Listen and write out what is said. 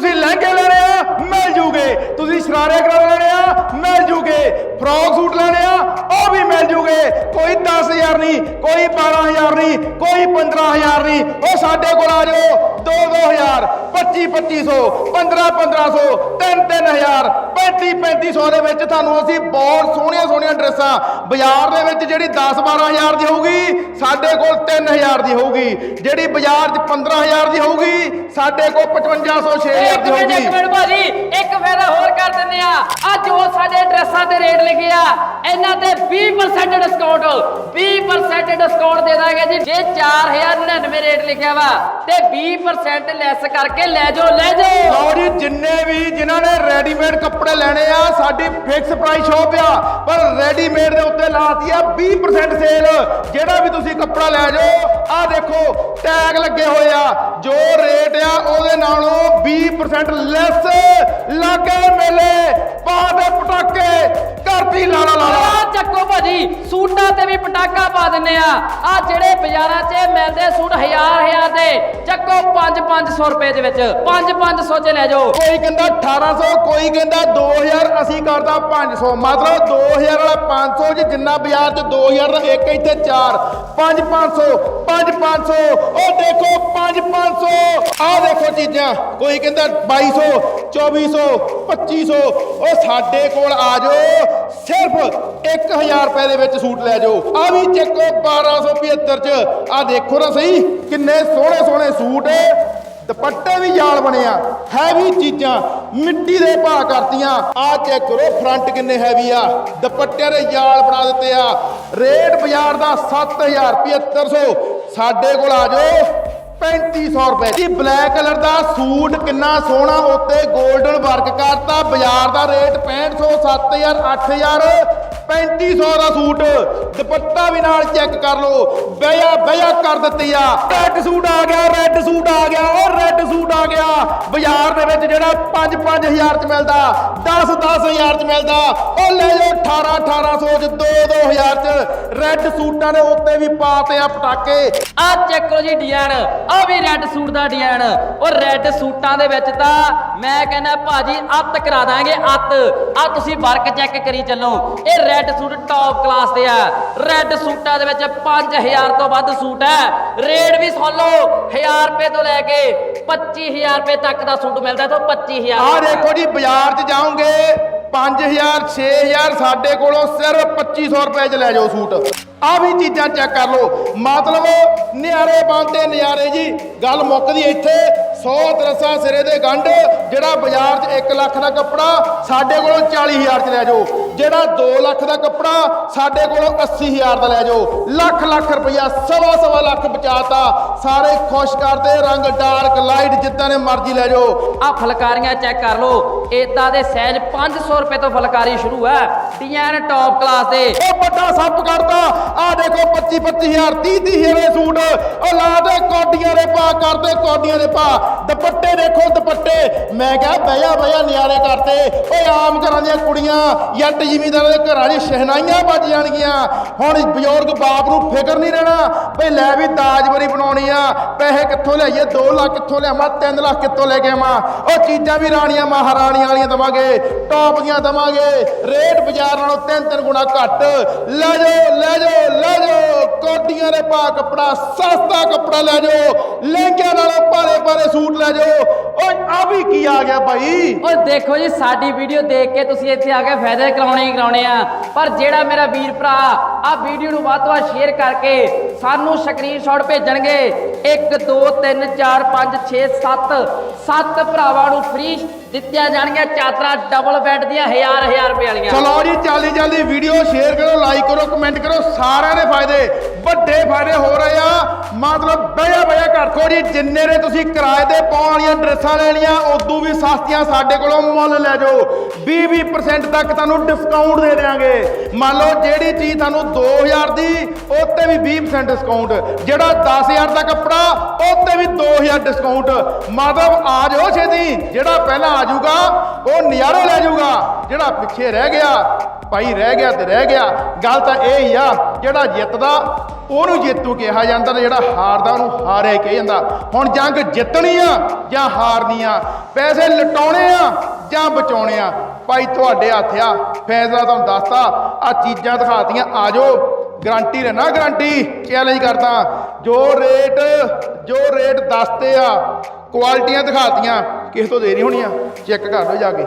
ਤੁਸੀਂ ਲਹਿੰਗੇ ਲੈਣੇ ਆ, ਮਿਲ ਜੂਗੇ। ਤੁਸੀਂ ਸ਼ਰਾਰੇ ਕਰਾ ਲੈਣੇ ਆ, ਮਿਲ ਜੂਗੇ। ਫਰੋਕ ਸੂਟ ਲੈਣੇ ਆ ਮਿਲ ਜੂਗੇ। ਕੋਈ 10000 ਨਹੀਂ ਕੋਈ 12000 ਨਹੀਂ ਕੋਈ 15000 ਨਹੀਂ। ਉਹ ਸਾਡੇ ਕੋਲ ਆ ਜਾਓ। 2 2000 25 2500 15 1500 3 3000 35 3500 ਦੇ ਵਿੱਚ ਤੁਹਾਨੂੰ ਅਸੀਂ ਬਹੁਤ ਸੋਹਣੀਆਂ ਸੋਹਣੀਆਂ ਡਰੈਸਾਂ ਬਾਜ਼ਾਰ ਦੇ ਵਿੱਚ ਜਿਹੜੀ 10 12000 ਦੀ ਹੋਊਗੀ ਸਾਡੇ ਕੋਲ 3000 ਦੀ ਹੋਊਗੀ। ਜਿਹੜੀ ਬਾਜ਼ਾਰ 'ਚ 15000 ਦੀ ਹੋਊਗੀ ਸਾਡੇ ਕੋਲ 5500 6000 ਇੱਕ ਦੀ ਇੱਕ ਹੋਊਗੀ। ਮਿੰਟ ਭਾਜੀ ਇੱਕ ਫਾਇਦਾ ਹੋਰ ਕਰ ਦਿੰਦੇ ਆ। ਅੱਜ ਉਹ ਸਾਡੇ ਡਰੈਸਾਂ ਤੇ ਰੇਟ ਲਿਖੇ ਇਹਨਾਂ ਤੇ 20% ਡਿਸਕਾਊਂਟ 20% ਡਿਸਕਾਊਂਟ ਦੇ ਦਾਂਗੇ ਜੀ। ਜੇ 4099 ਰੇਟ ਲਿਖਿਆ ਵਾ, ਤੇ 20% ਲੈਸ ਕਰਕੇ ਲੈ ਜਾਓ ਲੈ ਜਾਓ। ਲਓ ਜੀ, ਜਿੰਨੇ ਵੀ ਜਿਨ੍ਹਾਂ ਨੇ ਰੈਡੀਮੇਡ ਕੱਪੜੇ ਲੈਣੇ ਆ, ਸਾਡੀ ਫਿਕਸ ਪ੍ਰਾਈਸ ਸ਼ੋਪ ਆ। ਪਰ ਰੈਡੀਮੇਡ ਦੇ ਉੱਤੇ ਲਾਤੀ ਆ 20% ਸੇਲ ਜਿਹੜਾ ਵੀ ਤੁਸੀਂ ਕੱਪੜਾ ਲੈ ਜਾਓ ਆ ਦੇਖੋ ਟੈਗ ਲੱਗੇ ਹੋਏ ਆ। ਜੋ ਰੇਟ ਆ, ਉਹਦੇ ਨਾਲੋਂ 20% ਲੈਸ ਲਾਗੇ ਮੇਲੇ। ਪਾ ਦੇ ਪਟਾਕੇ। ਕਰਤੀ ਲਾਲਾ ਲਾਲਾ। ਆ ਚੱਕੋ ਭਾਜੀ ਸੂਟਾਂ ਤੇ ਵੀ ਪਟਾਕਾ ਪਾ ਦਿੰਨੇ ਆ। ਆ ਜਿਹੜੇ ਬਾਜ਼ਾਰਾਂ 'ਚ ਮਿਲਦੇ ਸੂਟ ਹਜ਼ਾਰ ਹਜ਼ਾਰ ਦੇ ਚੱਕੋ 5 500 ਰੁਪਏ ਦੇ ਵਿੱਚ। 5 500 'ਚ ਲੈ ਜਾਓ। ਕੋਈ ਕਹਿੰਦਾ 1800 ਕੋਈ ਕਹਿੰਦਾ 2000 ਅਸੀਂ ਕਰਦਾ 500 ਮਤਲਬ 2000 ਵਾਲਾ 500 ਚ ਜਿੰਨਾ ਬਾਜ਼ਾਰ ਚ 2000 ਦਾ ਇੱਕ ਇੱਥੇ 4 5 500 5 500 ਉਹ ਦੇਖੋ 5 500 ਆਹ ਦੇਖੋ ਚੀਜ਼ਾਂ। ਕੋਈ ਕਹਿੰਦਾ 2200 2400 2500 ਉਹ ਸਾਡੇ ਕੋਲ ਆ ਜਾਓ। ਸਿਰਫ 1000 ਰੁਪਏ ਦੇ ਵਿੱਚ ਸੂਟ ਲੈ ਜਾਓ। ਆ ਵੀ ਚੱਕੋ 1275 ਚ। ਆ ਦੇਖੋ ਨਾ ਸਹੀ, ਕਿੰਨੇ ਸੋਹਣੇ ਸੋਹਣੇ ਸੂਟ। ਦੁਪੱਟੇ ਵੀ ਯਾਲ ਬਣਿਆ ਹੈਵੀ ਚੀਜ਼ਾਂ। ਮਿੱਟੀ ਦੇ ਭਾਅ ਕਰਤੀਆਂ। ਆ ਚੈੱਕ ਕਰੋ ਫਰੰਟ ਕਿੰਨੇ ਹੈਵੀ ਆ। ਦੁਪੱਟਿਆਂ ਦੇ ਯਾਲ ਬਣਾ ਦਿੱਤੇ ਆ। ਰੇਟ ਬਾਜ਼ਾਰ ਦਾ 7000 7500 ਸਾਡੇ ਕੋਲ ਆ ਜਾਓ। 3500 ਰੁਪਏ ਜੀ ਬਲੈਕ ਕਲਰ ਦਾ ਸੂਟ, ਕਿੰਨਾ ਸੋਹਣਾ, ਉੱਤੇ 골ਡਨ ਵਰਕ ਕਰਤਾ, ਬਾਜ਼ਾਰ ਦਾ ਰੇਟ 6500 7000 8000 3500 ਦਾ ਸੂਟ। ਦੁਪੱਟਾ ਵੀ ਨਾਲ ਚੈੱਕ ਕਰ ਲਓ। ਬਿਆ ਬਿਆ ਕਰ ਦਿੱਤੀ ਆ। ਰੈੱਡ ਸੂਟ ਆ ਗਿਆ ਰੈੱਡ ਸੂਟ ਆ ਗਿਆ, ਉਹ ਰੈੱਡ ਸੂਟ ਆ ਗਿਆ। ਬਾਜ਼ਾਰ ਦੇ ਵਿੱਚ ਜਿਹੜਾ 5 5000 ਚ ਮਿਲਦਾ 10 10000 ਚ ਮਿਲਦਾ, ਉਹ ਲੈ ਜਾਓ 18 1800 ਚ 2 2000 ਚ। ਰੈੱਡ ਸੂਟਾਂ ਦੇ ਉੱਤੇ ਵੀ ਪਾਤੇ ਆ ਪਟਾਕੇ। ਆ ਚੱਕੋ ਜੀ ਡਿਜ਼ਾਈਨ ਆ ਵੀ ਰੈੱਡ ਸੂਟ ਦਾ ਡਿਜ਼ਾਈਨ ਉਹ ਰੈੱਡ ਸੂਟਾਂ ਦੇ ਵਿੱਚ ਤਾਂ ਮੈਂ ਕਹਿੰਦਾ ਭਾਜੀ ਅੱਤ ਕਰਾ ਦਾਂਗੇ ਅੱਤ। ਆ ਤੁਸੀਂ ਵਰਕ ਚੈੱਕ ਕਰੀ ਚੱਲੋ। ਇਹ ਰੈੱਡ ਸੂਟ ਟੌਪ ਕਲਾਸ ਦੇ ਆ। ਰੈੱਡ ਸੂਟਾਂ ਦੇ ਵਿੱਚ 5000 ਤੋਂ ਵੱਧ ਸੂਟ ਹੈ ਰੇਟ ਵੀ ਸੁਣ ਲਓ 1000 ਰੁਪਏ ਤੋਂ ਲੈ ਕੇ 25000 ਰੁਪਏ ਤੱਕ ਦਾ ਸੂਟ ਮਿਲਦਾ ਤੋਂ 25000 ਆਹ ਦੇਖੋ ਜੀ, ਬਾਜ਼ਾਰ 'ਚ ਜਾਓਗੇ 5000 6000 ਸਾਡੇ ਕੋਲੋਂ ਸਿਰਫ 2500 ਰੁਪਏ 'ਚ ਲੈ ਜਾਓ ਸੂਟ। ਆ ਵੀ ਚੀਜ਼ਾਂ ਚੈੱਕ ਕਰ ਲਓ। ਮਤਲਬ ਨਿਆਰੇ ਬੰਦੇ ਨਿਆਰੇ ਜੀ, ਗੱਲ ਮੁੱਕਦੀ ਇੱਥੇ। 100 ਤਰਸਾ ਸਿਰੇ ਦੇ ਗੰਢ, ਜਿਹੜਾ ਬਾਜ਼ਾਰ 'ਚ 1 ਲੱਖ ਦਾ ਕੱਪੜਾ, ਸਾਡੇ ਕੋਲੋਂ 40000 'ਚ ਲੈ ਜਾਓ। ਜਿਹੜਾ 2 ਲੱਖ ਦਾ ਕੱਪੜਾ ਸਾਡੇ ਕੋਲੋਂ 80000 ਦਾ ਲੈ ਜਾਓ। ਲੱਖ ਲੱਖ ਰੁਪਇਆ ਸਵਾ ਸਵਾ ਲੱਖ ਬਚਾਤਾ। ਸਾਰੇ ਖੁਸ਼ ਕਰਦੇ ਰੰਗ ਡਾਰਕ ਲਾਈਟ ਜਿੱਦਾਂ ਨੇ ਮਰਜ਼ੀ ਲੈ ਜਾਓ। ਆ ਫਲਕਾਰੀਆਂ ਚੈੱਕ ਕਰ ਲਓ ਇਦਾਂ ਦੇ ਸਾਈਜ਼ 500 ਰੁਪਏ ਤੋਂ ਫਲਕਾਰੀ ਸ਼ੁਰੂ ਹੈ। ਡਿਜ਼ਾਈਨ ਟੌਪ ਕਲਾਸ ਦੇ। ਉਹ ਵੱਡਾ ਸੱਪ ਕਰਦਾ ਆ ਦੇਖੋ 25 25000 30 30000 ਦੇ ਸੂਟ। ਉਹ ਲਾ ਦੇ ਕੋਡੀਆਂ ਦੇ ਪਾ ਕਰਦੇ ਕੋਡੀਆਂ ਦੇ ਪਾ। ਦੁਪੱਟੇ ਦੇਖੋ ਦੁਪੱਟੇ। ਮੈਂ ਕਿਹਾ ਬਹਿਆ ਬਹਿਆ ਨਿਆਰੇ ਕਰਤੇ ਓਏ ਆਮ ਘਰਾਂ ਦੀਆਂ ਕੁੜੀਆਂ ਜੱਟ ਜ਼ਿਮੀਂਦਾਰਾਂ ਦੇ ਘਰਾਂ 'ਚ ਸ਼ਹਿਨਾਈਆਂ ਵੱਜ ਜਾਣਗੀਆਂ। ਹੁਣ ਬਜ਼ੁਰਗ ਬਾਪ ਨੂੰ ਫਿਕਰ ਨਹੀਂ ਰਹਿਣਾ ਬਈ ਲੈ ਵੀ ਦਾਜਬਰੀ ਬਣਾਉਣੀ ਆ, ਪੈਸੇ ਕਿੱਥੋਂ ਲਿਆਈਏ? 2 ਲੱਖ ਕਿੱਥੋਂ ਲਿਆਵਾਂ? 3 ਲੱਖ ਕਿੱਥੋਂ ਲੈ ਕੇ ਆਵਾਂ? ਉਹ ਚੀਜ਼ਾਂ ਵੀ ਰਾਣੀਆਂ ਮਹਾਰਾਣੀਆਂ ਵਾਲੀਆਂ ਦਵਾਂਗੇ, ਟੌਪ ਦੀਆਂ ਦਵਾਂਗੇ। ਰੇਟ ਬਾਜ਼ਾਰ ਨਾਲੋਂ ਤਿੰਨ ਤਿੰਨ ਗੁਣਾ ਘੱਟ। ਲੈ ਜਾਓ ਲੈ ਜਾਓ ਲੈ ਜਾਓ। ਕੋਟੀਆਂ ਦੇ ਪਾ ਕੱਪੜਾ, ਸਸਤਾ ਕੱਪੜਾ ਲੈ ਜਾਓ। ਲਹਿੰਗਿਆਂ ਨਾਲੋਂ ਭਾਰੇ ਭਾਰੇ ਸੂਟ ਲੈ ਜਾਓ। ਓਏ ਆ ਵੀ ਕੀ ਆ ਗਿਆ ਭਾਈ? ਓਏ ਦੇਖੋ ਜੀ ਸਾਡੀ ਵੀਡੀਓ ਦੇਖ ਕੇ ਤੁਸੀਂ ਇੱਥੇ ਆ ਕੇ ਫਾਇਦੇ ਕਰਾਉਣੇ ਹੀ ਕਰਾਉਣੇ ਆ। ਪਰ ਜਿਹੜਾ ਮੇਰਾ ਵੀਰ ਭਰਾ ਆ ਵੀਡੀਓ ਨੂੰ ਵੱਧ ਤੋਂ ਵੱਧ ਸ਼ੇਅਰ ਕਰਕੇ ਸਾਨੂੰ ਸਕਰੀਨਸ਼ਾਟ ਭੇਜਣਗੇ। 1 2 3 4 5 6 7 7 ਭਰਾਵਾਂ ਨੂੰ ਫ੍ਰੀ ਦਿੱਤੀਆਂ ਜਾਣਗੀਆਂ ਚਾਦਰਾਂ ਡਬਲ ਬੈੱਡ ਦੀਆਂ ਹਜ਼ਾਰ ਹਜ਼ਾਰ ਰੁਪਏ ਵਾਲੀਆਂ। ਚਲੋ ਜੀ ਜਲਦੀ ਜਲਦੀ ਵੀਡੀਓ ਸ਼ੇਅਰ ਕਰੋ ਲਾਈਕ ਕਰੋ ਕਮੈਂਟ ਕਰੋ ਸਾਰਿਆਂ ਦੇ ਫਾਇਦੇ। ਵੱਡੇ ਫਾਇਦੇ ਹੋ ਰਹੇ ਆ। ਮਤਲਬ ਬਿਆ ਬਿਆ ਕਰਖੋ ਜੀ ਜਿੰਨੇ ਨੇ ਤੁਸੀਂ ਕਿਰਾਏ ਤੇ ਪਾਉਣ ਵਾਲੀਆਂ ਡਰੈਸਾਂ ਲੈਣੀਆਂ ਉਦੋਂ ਵੀ ਸਸਤੀਆਂ ਸਾਡੇ ਕੋਲੋਂ ਮੁੱਲ ਲੈ ਜਾਓ। 20-20% ਤੱਕ ਤੁਹਾਨੂੰ ਡਿਸਕਾਊਂਟ ਦੇ ਦੇਵਾਂਗੇ ਮੰਨ ਲਓ ਜਿਹੜੀ ਚੀਜ਼ ਤੁਹਾਨੂੰ 2000 ਦੀ ਉਹ ਤੇ ਵੀ 20% ਡਿਸਕਾਊਂਟ ਜਿਹੜਾ 10000 ਦਾ ਕੱਪੜਾ ਉਹ ਤੇ ਵੀ 2000 ਡਿਸਕਾਊਂਟ ਮਤਲਬ ਆ ਜਾਓ ਛੇਤੀ। ਜਿਹੜਾ ਪਹਿਲਾਂ ਆ ਜਾਊਗਾ, ਉਹ ਨਜ਼ਾਰੇ ਲੈ ਜਾਊਗਾ। ਜਿਹੜਾ ਪਿੱਛੇ ਰਹਿ ਗਿਆ, ਭਾਈ ਰਹਿ ਗਿਆ ਤੇ ਰਹਿ ਗਿਆ। ਗੱਲ ਤਾਂ ਇਹ ਹੀ ਆ, ਜਿਹੜਾ ਜਿੱਤਦਾ ਉਹਨੂੰ ਜੇਤੂ ਕਿਹਾ ਜਾਂਦਾ ਤੇ ਜਿਹੜਾ ਹਾਰਦਾ ਉਹਨੂੰ ਹਾਰਿਆ ਕਿਹਾ ਜਾਂਦਾ। ਹੁਣ ਜੰਗ ਜਿੱਤਣੀ ਆ ਜਾਂ ਹਾਰਨੀ ਆ? ਪੈਸੇ ਲਟਾਉਣੇ ਆ ਜਾਂ ਬਚਾਉਣੇ ਆ? ਭਾਈ ਤੁਹਾਡੇ ਹੱਥ ਆ, ਫੈਸਲਾ ਤੁਹਾਨੂੰ ਦੱਸਤਾ। ਆ ਚੀਜ਼ਾਂ ਦਿਖਾਤੀਆਂ, ਆ ਜਾਓ। ਗਾਰੰਟੀ ਲੈਣਾ, ਗਰੰਟੀ। ਚੈਲੰਜ ਕਰਦਾ। ਜੋ ਰੇਟ ਜੋ ਰੇਟ ਦੱਸਤੇ ਆ ਕੁਆਲਿਟੀਆਂ ਦਿਖਾਤੀਆਂ। ਕਿਸੇ ਤੋਂ ਦੇ ਨਹੀਂ ਹੋਣੀਆਂ ਚੈੱਕ ਕਰ ਲਓ ਜਾ ਕੇ।